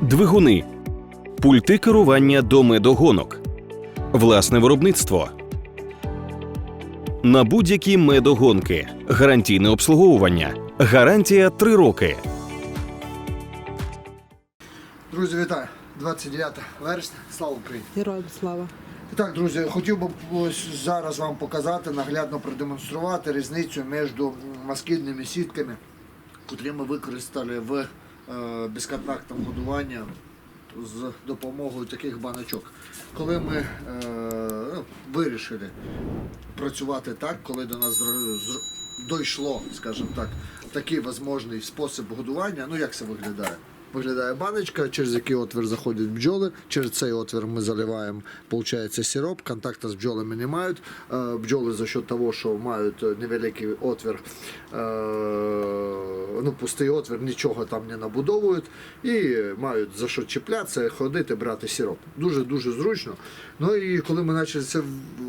двигуни, пульти керування до медогонок, власне виробництво. На будь-які медогонки, гарантійне обслуговування, гарантія 3 роки. Друзі, вітаю! 29 вересня. Слава Україні! Героям слава. І так, друзі, хотів би ось зараз вам показати, наглядно продемонструвати різницю між москітними сітками, котрі ми використали в е, годування годуванні з допомогою таких баночок. Коли ми е, ну, вирішили працювати так, коли до нас дійшло, скажімо так, такий можливий спосіб годування, ну як це виглядає? Виглядає баночка, через який отвір заходять бджоли. Через цей отвір ми заливаємо, виходить, сироп. Контакту з бджолами не мають. Е, Бджоли за счет того, що мають невеликий отвір, е, ну, пустий отвір, нічого там не набудовують і мають за що чіплятися, ходити, брати сироп. Дуже-дуже зручно. Ну і коли ми почали це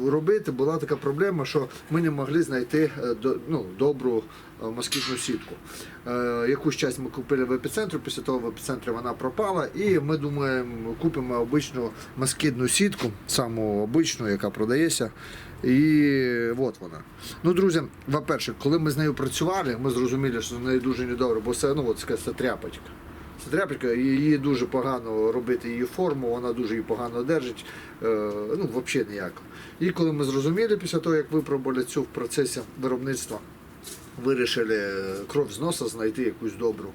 робити, була така проблема, що ми не могли знайти е, ну, добру москітну сітку. Е, Якусь часть ми купили в епіцентрі, після того в епіцентрі вона пропала, і ми думаємо, купимо обичну москітну сітку, саму обичну, яка продається. І от вона. Ну, друзі, по-перше, коли ми з нею працювали, ми зрозуміли, що з нею дуже недобре, бо це, ну, от, це тряпочка. Це тряпочка, її дуже погано робити її форму, вона дуже її погано держить, е, ну взагалі ніяко. І коли ми зрозуміли після того, як випробували цю в процесі виробництва, вирішили кров з носа знайти якусь добру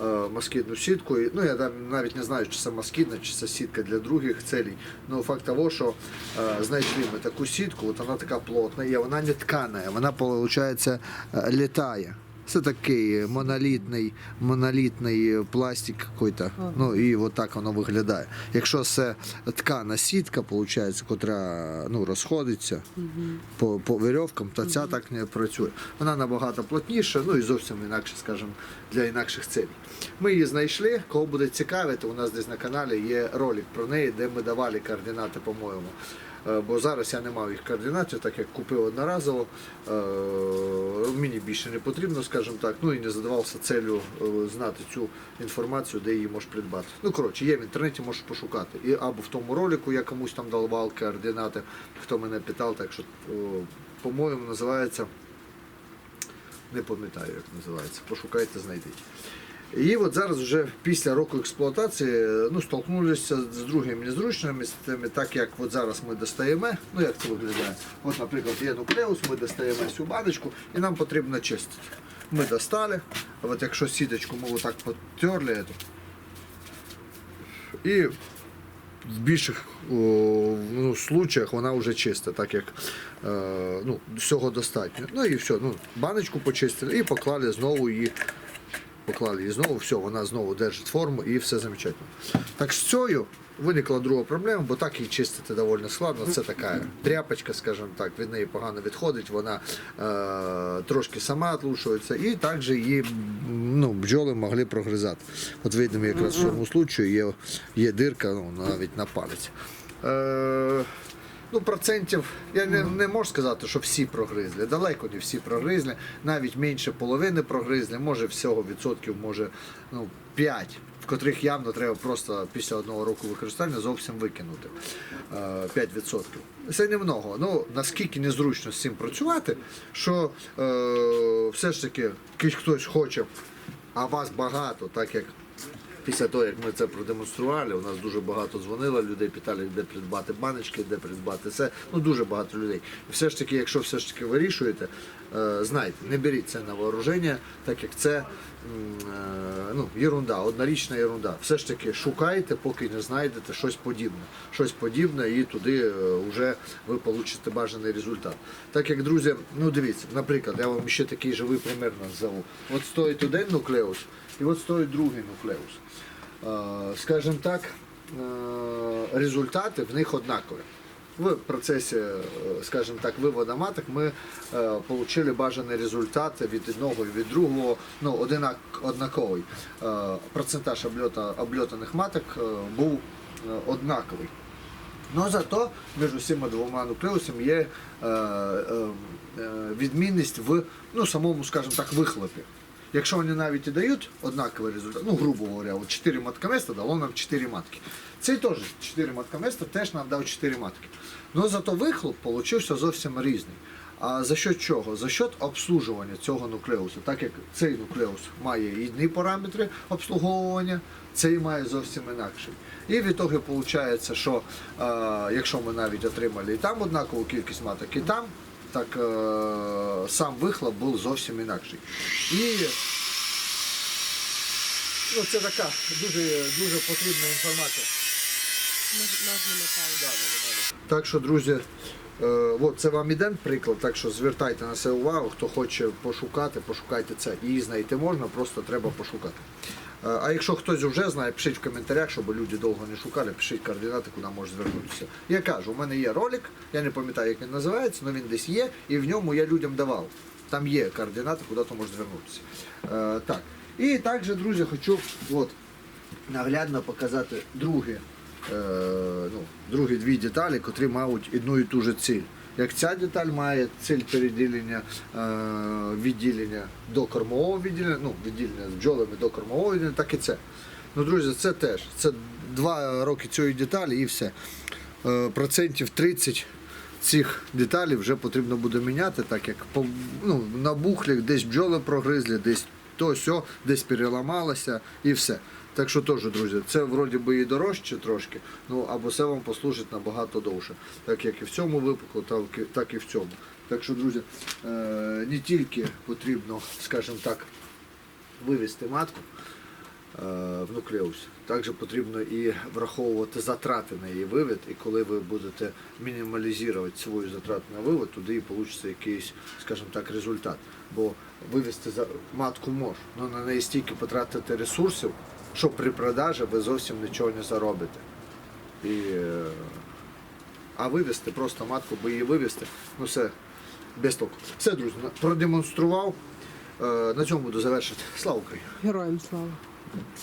е, москітну сітку. Ну я там навіть не знаю, чи це москітна, чи це сітка для других целей. Ну факт того, що е, знайшли ми таку сітку, от вона така плотна, і вона не ткана, вона виходить літає. Це такий монолітний, монолітний пластик какой-то. Ну і от так воно виглядає. Якщо це ткана сітка, виходить, котра ну, розходиться по, по вірьовкам, то ця так не працює. Вона набагато плотніша, ну і зовсім інакше, скажімо, для інакших целей. Ми її знайшли. Кого буде цікавити, у нас десь на каналі є ролик про неї, де ми давали координати, по-моєму. Е, Бо зараз я не мав їх координатів, так як купив одноразово. Е, Мені більше не потрібно, скажімо так. Ну і не задавався целью е, знати цю інформацію, де її можеш придбати. Ну коротше, є в інтернеті, можеш пошукати. І або в тому ролику я комусь там давав координати, хто мене питав, так що, по-моєму, називається. Не пам'ятаю, як називається. Пошукайте, знайдіть. І от зараз вже після року експлуатації ну, столкнулися з другими незручностями, так як от зараз ми достаємо, ну як це виглядає. От, наприклад, є нуклеус, ми достаємо цю баночку і нам потрібно чистити. Ми достали, от якщо сіточку ми отак потерли, і в більших ну, случаях вона вже чиста, так як е, ну, всього достатньо. Ну і все, ну, баночку почистили і поклали знову її поклали її знову, все, вона знову держить форму і все замечательно. Так з цією виникла друга проблема, бо так її чистити доволі складно. Це така тряпочка, скажімо так, від неї погано відходить, вона е, трошки сама отлушується, і також її ну, бджоли могли прогризати. От видно, якраз в цьому случаю є, є дирка ну, навіть на палець. Е, Ну, процентів, я не, не можу сказати, що всі прогризли. Далеко не всі прогризли, навіть менше половини прогризли, може всього відсотків, може ну, 5, в котрих явно треба просто після одного року використання зовсім викинути. Е, 5%. Це немного. Ну, наскільки незручно з цим працювати, що е, все ж таки ки- хтось хоче, а вас багато, так як Після того, як ми це продемонстрували, у нас дуже багато дзвонило людей, питали, де придбати баночки, де придбати це. Ну дуже багато людей. Все ж таки, якщо все ж таки вирішуєте, е, знайте, не беріть це на вооруження, так як це е, ну, єрунда, однорічна єрунда. Все ж таки шукайте, поки не знайдете щось подібне. Щось подібне, і туди вже ви получите бажаний результат. Так як, друзі, ну дивіться, наприклад, я вам ще такий живий примір назову. От стоїть один нуклеус, і от стоїть другий нуклеус. Е, Скажімо так, е, результати в них однакові. В процесі, е, скажімо так, виводу маток ми отримали бажаний результат від одного і від другого, ну, однаковий. Процентаж обльотаних маток був однаковий. Ну зато між цими двома нуклеусами є відмінність в ну, самому, скажімо так, вихлопі. Якщо вони навіть і дають однаковий результат, ну, грубо говоря, от 4 маткоместа дало нам 4 матки. Цей теж 4 маткоместа теж нам дав 4 матки. Ну зато вихлоп получився зовсім різний. А за що чого? За счет обслужування цього нуклеусу. Так як цей нуклеус має різні параметри обслуговування, цей має зовсім інакший. І в ітогі виходить, що е, якщо ми навіть отримали і там однакову кількість маток, і там, так е, сам вихлоп був зовсім інакший. І ну, це така дуже, дуже потрібна інформація. Так що, друзі, е, от це вам іде приклад, так що звертайте на це увагу. Хто хоче пошукати, пошукайте це. Її знайти можна, просто треба пошукати. Е, А якщо хтось вже знає, пишіть в коментарях, щоб люди довго не шукали, пишіть координати, куди можна звернутися. Я кажу, у мене є ролик, я не пам'ятаю, як він називається, але він десь є, і в ньому я людям давав. Там є координати, куди то можна звернутися. Е, так. І також, друзі, хочу от, наглядно показати другі, е, ну, другі дві деталі, котрі мають одну і ту же ціль. Як ця деталь має ціль переділення е, відділення до кормового відділення, ну, відділення з бджолами до кормового відділення, так і це. Ну, друзі, це теж. Це два роки цієї деталі і все. Е, процентів 30 цих деталей вже потрібно буде міняти, так як ну, набухли, десь бджоли прогризли, десь то сьо, десь переламалося і все. Так що теж, друзі, це вроді би і дорожче трошки, ну або це вам послужить набагато довше. Так як і в цьому випадку, так і, в цьому. Так що, друзі, е, не тільки потрібно, скажімо так, вивести матку е, в нуклеусі. Також потрібно і враховувати затрати на її вивід, і коли ви будете мінімалізувати свою затрату на вивід, туди і вийде якийсь, скажімо так, результат. Бо вивести матку можна, але на неї стільки потратити ресурсів, що при продажі ви зовсім нічого не заробите. І, е, а вивезти, просто матку, бо її вивезти, ну все без толку. Все, друзі, продемонстрував. Е, На цьому буду завершити. Слава Україні! Героям слава.